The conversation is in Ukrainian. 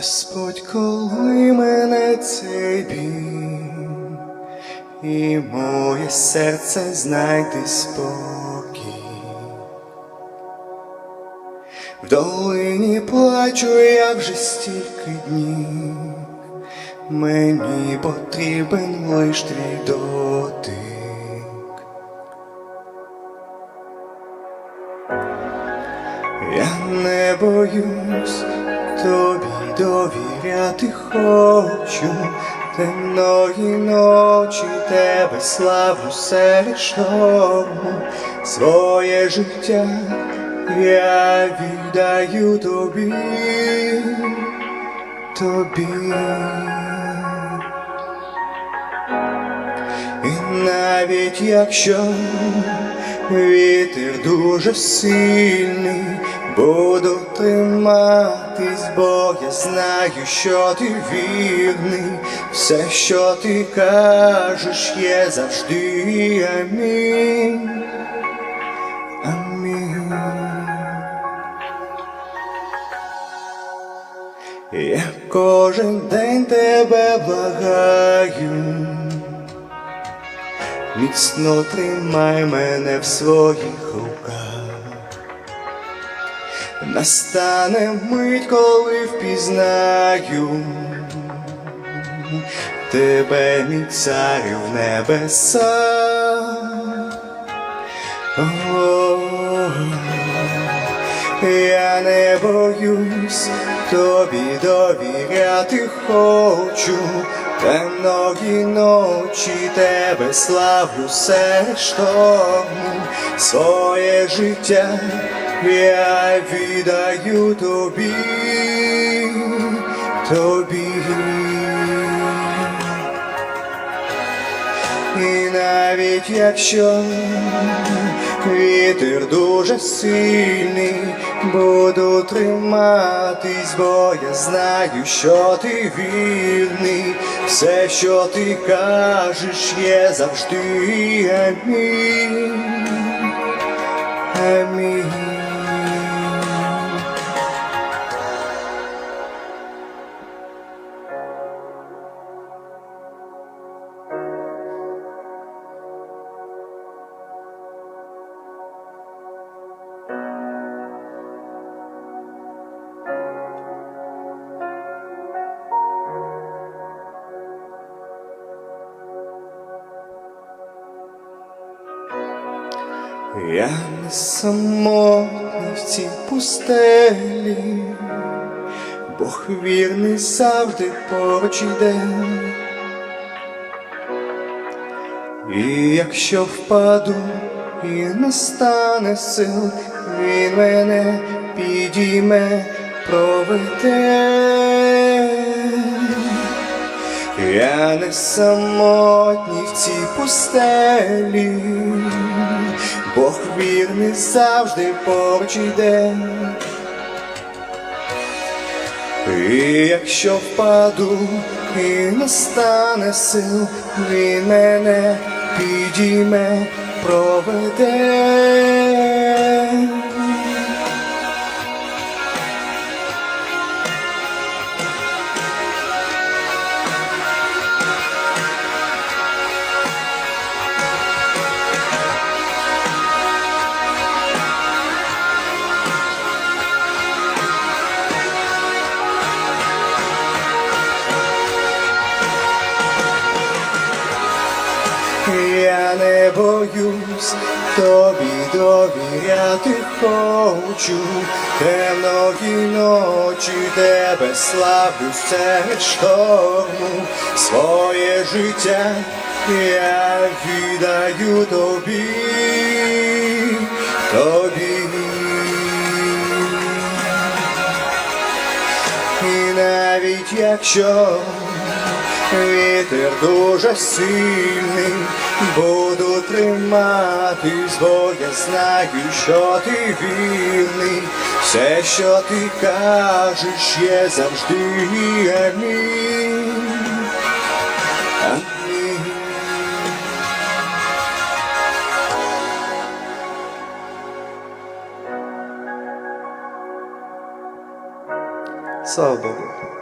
Господь, коли мене цей біль, і моє серце знайде спокій. В долині плачу я вже стільки днів, мені потрібен лиш твій дотик. Я не боюсь тобі довіряти хочу, темної ночі тебе славлю серед своє життя я віддаю тобі, тобі. І навіть якщо вітер дуже сильний, буду триматись, бо я знаю, що ти вірний, все, що ти кажеш, є завжди амінь. Амінь. Я кожен день тебе благаю. Міцно тримай мене в своїх руках. Настане мить, коли впізнаю тебе, мій царю в небесах. Я не боюсь, тобі довіряти хочу, темної ночі тебе славлю все, що своє життя я віддаю тобі, тобі. Навіть якщо вітер дуже сильний, буду триматись, бо я знаю, що ти вірний, все, що ти кажеш, є завжди амінь. Амінь. Я не самотний в цій пустелі, Бог вірний завжди поруч іде. І якщо впаду і не стане сил, він мене підійме, проведе. Я не самотній в цій пустелі, Бог вірний завжди поруч іде. І якщо впаду і не стане сил, він мене підійме, проведе. Я не боюсь, тобі довіряти хочу, темної ночі тебе славлю серед шторму, своє життя я віддаю тобі, тобі. І навіть якщо вітер дуже сильний, буду триматись, бо я знаю, що ти вірний, все, що ти кажеш, є завжди. Амінь. Слава Богу.